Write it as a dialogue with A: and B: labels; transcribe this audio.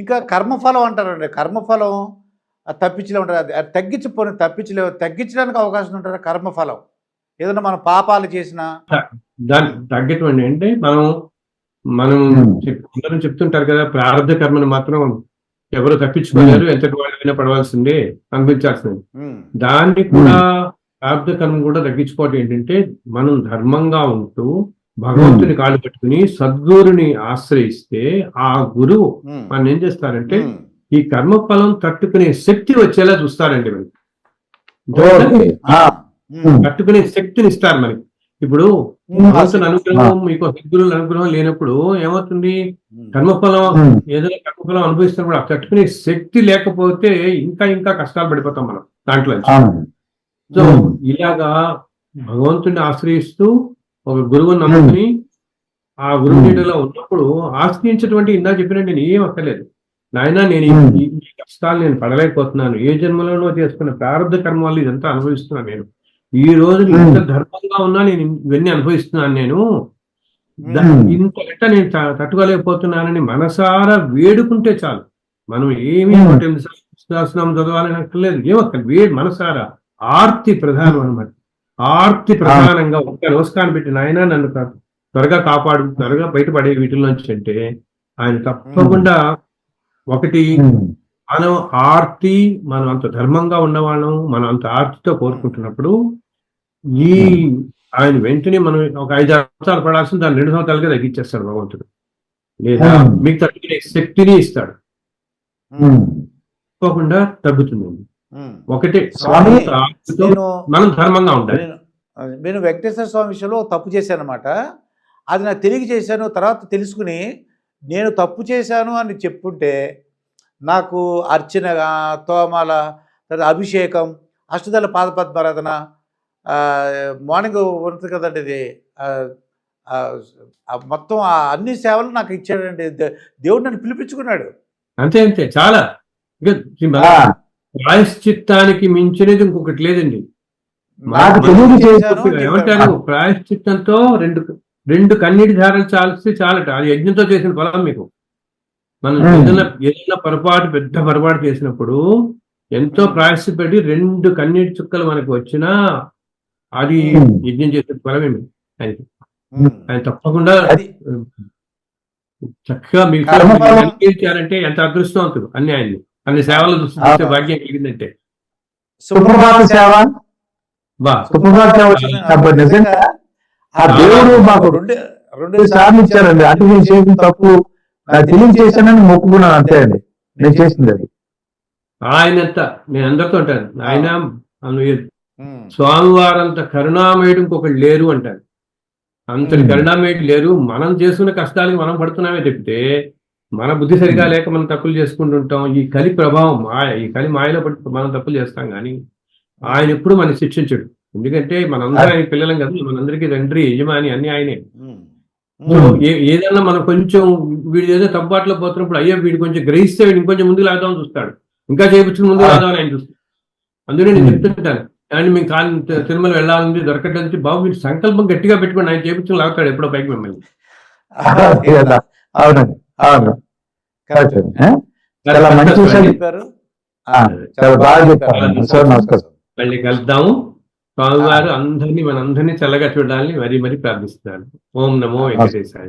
A: ఇంకా కర్మఫలం అంటారండి. కర్మఫలం అది తప్పించలే ఉంటుంది అది అది తగ్గించిపోయి తప్పించలే తగ్గించడానికి అవకాశం ఉంటుంది? కర్మఫలం. ఏదైనా మనం పాపాలు చేసిన
B: దాన్ని తగ్గటువంటి అంటే మనం మనం అందరం చెప్తుంటారు కదా ప్రారంభ కర్మను మాత్రం ఎవరు తప్పించుకోలేరు. ఎంతటి వాళ్ళైనా పడవలసిందే అనిపించాల్సింది. దాన్ని కూడా ప్రారంభ కర్మ కూడా తగ్గించుకోవటం ఏంటంటే మనం ధర్మంగా ఉంటూ భగవంతుని కాళ్ళు పట్టుకుని సద్గురుని ఆశ్రయిస్తే ఆ గురువు మనం ఏం చేస్తారంటే ఈ కర్మ ఫలం తట్టుకునే శక్తి వచ్చేలా చూస్తారండి మనకి. తట్టుకునే శక్తిని ఇస్తారు మనకి. ఇప్పుడు భగవంతుని అనుగ్రహం మీకు సద్గురుల అనుగ్రహం లేనప్పుడు ఏమవుతుంది? కర్మఫలం ఏదైనా కర్మఫలం అనుభవిస్తున్నప్పుడు ఆ తట్టుకునే శక్తి లేకపోతే ఇంకా ఇంకా కష్టాలు పడిపోతాం మనం దాంట్లో సో. ఇలాగా భగవంతుని ఆశ్రయిస్తూ ఒక గురువుని నమ్ముకుని ఆ గురువు. నీడలో ఉన్నప్పుడు ఆశ్రయించటువంటి ఇందా చెప్పినట్టు నేను ఏం అక్కర్లేదు. నాయన నేను ఈ-
C: ఉమ్.
B: ఈ- కష్టాలు నేను పడలేకపోతున్నాను. ఏ జన్మలోనో చేసుకున్న ప్రారంభ కర్మ వల్ల ఇదంతా అనుభవిస్తున్నాను నేను. ఈ రోజు నేను ఇంత ధర్మంగా ఉన్నా నేను ఇవన్నీ అనుభవిస్తున్నాను నేను. ద-
C: ఉమ్.
B: ఇంత గట్ట నేను తట్టుకోలేకపోతున్నానని మనసారా వేడుకుంటే చాలు. మనం ఏమీ శాసనం చదవాలని అక్కర్లేదు. ఏమక్కర్ వే మనసారా. ఆర్తి ప్రధానం అనమాట. ఆర్తి ప్రధానంగా ఒక్క నమస్కారం పెట్టి నాయన నన్ను త్వరగా కాపాడు త్వరగా బయటపడే వీటిలోంచి అంటే ఆయన తప్పకుండా ఒకటి మనం ఆర్తి మనం అంత ధర్మంగా ఉన్నవాళ్ళం మనం అంత ఆర్తితో కోరుకుంటున్నప్పుడు ఈ ఆయన వెంటనే మనం ఒక ఐదు సంవత్సరాలు పడాల్సిన దాన్ని రెండు సంవత్సరాలుగా తగ్గించేస్తాడు భగవంతుడు. లేదా. మీకు తట్టుకునే శక్తిని ఇస్తాడు. తప్పకుండా తగ్గుతుంది. ఒకటే
C: స్వామి,
B: మనం ధర్మంగా ఉండాలి.
A: నేను వెంకటేశ్వర స్వామి విషయంలో తప్పు చేశాను అనమాట అది నాకు తెలియ చేశాను తర్వాత తెలుసుకుని నేను తప్పు చేశాను అని చెప్పుంటే నాకు అర్చన తోమాల తర్వాత అభిషేకం అష్టదళ పాదపద్మారాధన మార్నింగ్ ఉంటుంది కదండి ఇది. మొత్తం అన్ని సేవలు నాకు ఇచ్చాడండి. దేవుడు నన్ను పిలిపించుకున్నాడు.
B: అంతే అంతే చాలా. ప్రాయశ్చిత్తానికి మించినది ఇంకొకటి లేదండి ఏమంటారు. ప్రాయశ్చిత్తంతో రెండు రెండు కన్నీటి ధారలు చాలిస్తే చాలట అది యజ్ఞంతో చేసిన ఫలం మీకు మనం. ఏదైనా ఏదైనా పొరపాటు పెద్ద పొరపాటు చేసినప్పుడు ఎంతో. ప్రాయశ్చిపడి రెండు కన్నీటి చుక్కలు మనకు వచ్చినా అది. యజ్ఞం చేసిన ఫలమే ఆయనకి. ఆయన తప్పకుండా చక్కగా మీకు అంగీకరించారంటే ఎంత అదృష్టవంతుడు అన్ని ఆయన్ని అన్ని సేవలు చూస్తే భాగ్యం కలిగిందంటే.
C: సుప్రభాత సేవ. సుప్రభాత సేవ నిజంగా ఆ దేవుడు మాకు
A: రెండు రెండు
C: సార్లు ఇచ్చారండి అంటే నేను చేసిన తప్పు నాకు తెలియని చేశానని మొక్కుకున్నాను అంతే అండి. నేను చేసింది అది.
B: ఆయనంత నేను అందరితో అంటాను. ఆయన. స్వామివారంత కరుణామయుడు ఇంకొకటి లేరు అంటారు అంతటి. కరుణామయుడు లేరు. మనం చేసుకున్న కష్టాలకి మనం పడుతున్నామే తప్పితే మన బుద్ధి సరిగా లేక మనం తప్పులు చేసుకుంటుంటాం. ఈ కలి ప్రభావం మాయ ఈ కలి మాయలో పడి మనం తప్పులు చేస్తాం కానీ ఆయన ఎప్పుడు మనం శిక్షించడు. ఎందుకంటే మనందరం ఆయన పిల్లలం కదా మనందరికీ తండ్రి యజమాని అన్ని ఆయనే. ఏదన్నా మనం కొంచెం వీడు ఏదో తప్పుబాట్లో పోతున్నప్పుడు అయ్యో వీడు కొంచెం గ్రహిస్తే వీడు ఇంకొంచెం ముందుకు లాగుదామని చూస్తాడు. ఇంకా చేయించుకుని ముందుకు. లాగుదామని ఆయన చూస్తాడు. అందుకే నేను. చెప్తుంటాను. అండ్ మేము తి- తిరుమల వెళ్ళాలని దొరకట్లేదు బాబు మీరు సంకల్పం గట్టిగా పెట్టుకోండి ఆయన చేయించుకుని లాగుతాడు ఎప్పుడో పైకి మిమ్మల్ని.
C: అవునండి. అవును. కరెక్ట్? చాలా మంచి విషయం
A: చెప్పారు.
C: ఆ, చాలా బాగా చెప్పారు. సార్ నమస్కారం.
B: మళ్ళీ కలుద్దాము. స్వామివారు అందరినీ మనందరినీ చల్లగా చూడాలని మరీ మరీ ప్రార్థిస్తున్నాను ఓం నమో వెంకటేశాయ.